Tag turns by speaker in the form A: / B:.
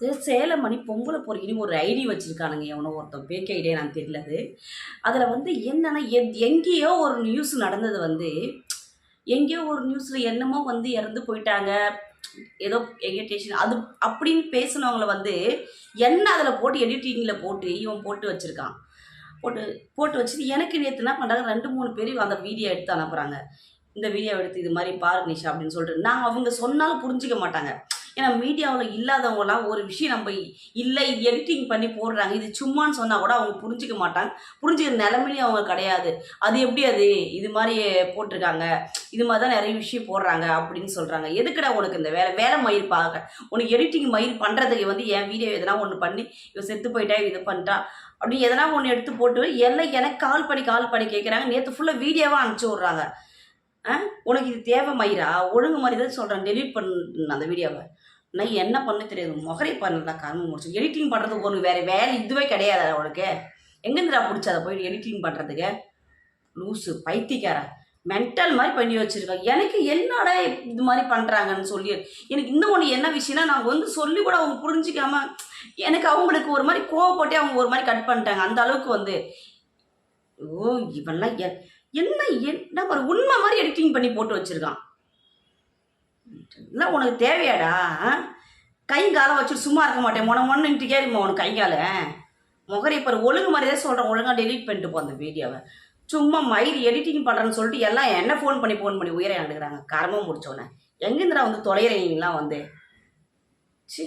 A: சேலமணி சேலம் மணி பொம்பளை பொறுக்கினு ஒரு ஐடி வச்சுருக்கானுங்க. எவனோ ஒருத்தன். பேக் ஐடியா நான் தெரியலது அதில் வந்து என்னென்னா எங்கேயோ ஒரு நியூஸ் நடந்தது வந்து எங்கேயோ ஒரு நியூஸில் என்னமோ வந்து இறந்து போயிட்டாங்க. ஏதோ எடிட்டேஷன் அது அப்படின்னு பேசினவங்கள வந்து என்ன அதில் போட்டு எடிட்டிங்கில் போட்டு இவன் போட்டு வச்சுருக்கான். போட்டு போட்டு வச்சுட்டு எனக்கு நேற்று என்ன பண்ணுறாங்க ரெண்டு மூணு பேர் அந்த வீடியோ எடுத்து அனுப்புகிறாங்க இந்த வீடியோ எடுத்து இது மாதிரி பாரு நிஷா அப்படின்னு சொல்லிட்டு. நான் அவங்க சொன்னாலும் புரிஞ்சிக்க மாட்டாங்க. ஏன்னா மீடியாவில் இல்லாதவங்களாம் ஒரு விஷயம் நம்ம இல்லை இது எடிட்டிங் பண்ணி போடுறாங்க. இது சும்மான்னு சொன்னால் கூட அவங்க புரிஞ்சிக்க மாட்டாங்க. புரிஞ்சுக்கிற நிலமையிலே அவங்க கிடையாது. அது எப்படி அது? இது மாதிரி போட்டிருக்காங்க. இது மாதிரி தான் நிறைய விஷயம் போடுறாங்க அப்படின்னு சொல்கிறாங்க எதுக்குடா உனக்கு இந்த வேலை? வேலை மயிர் பார்க்க உனக்கு எடிட்டிங் மயிர் பண்ணுறதுக்கு வந்து என் வீடியோ எதனா ஒன்று பண்ணி இவன் செத்து போயிட்டா இது பண்ணிட்டா அப்படி எதனா ஒன்று எடுத்து போட்டு எல்லாம் எனக்கு கால் பண்ணி கால் பண்ணி கேட்குறாங்க நேற்று ஃபுல்லாக வீடியோவாக அனுப்பிச்சி விட்றாங்க. உனக்கு இது தேவை மயிரா? ஒழுங்கு மாதிரி தான் சொல்கிறேன் டெலிட் பண்ண அந்த வீடியோவை நான் என்ன பண்ண தெரியாது. முகரை பண்ணல கர்மம் முடிச்சு. எடிட்டிங் பண்ணுறதுக்கு ஒன்று வேறு வேலை இதுவே கிடையாது உனக்கு? எங்கேருந்துடா பிடிச்ச அதை போய் எடிட்டிங் பண்ணுறதுக்கு லூஸு பைத்தியக்கார. மென்டல் மாதிரி பண்ணி வச்சுருக்கேன் எனக்கு என்னடா இது மாதிரி பண்ணுறாங்கன்னு சொல்லி. எனக்கு இன்னும் ஒன்று என்ன விஷயம்னா நான் வந்து சொல்லி கூட அவங்க புரிஞ்சிக்காம எனக்கு அவங்களுக்கு ஒரு மாதிரி கோவப்பட்டே அவங்க ஒரு மாதிரி கட் பண்ணிட்டாங்க. அந்த அளவுக்கு வந்து. ஓ இவெல்லாம் என்ன என்ன ஒரு உண்மை மாதிரி எடிட்டிங் பண்ணி போட்டு வச்சிருக்கான். இல்லை உனக்கு தேவையாடா? கை காலை வச்சுட்டு சும்மா இருக்க மாட்டேன். மொன மொன்னுட்டு கேளுமா உனக்கு கை காலை முகரை இப்போ ஒழுங்கு மாதிரி தான் சொல்கிறேன் ஒழுங்காக டெலீட் பண்ணிட்டு போ அந்த வீடியோவை சும்மா மயிர் எடிட்டிங் பண்ணுறேன்னு சொல்லிட்டு எல்லாம் என்ன ஃபோன் பண்ணி ஃபோன் பண்ணி உயிரை ஆண்டுக்கிறாங்க கரமாக முடிச்சோன்னே எங்கேருந்துடா வந்து தொலைகிறீங்களாம் வந்து? சி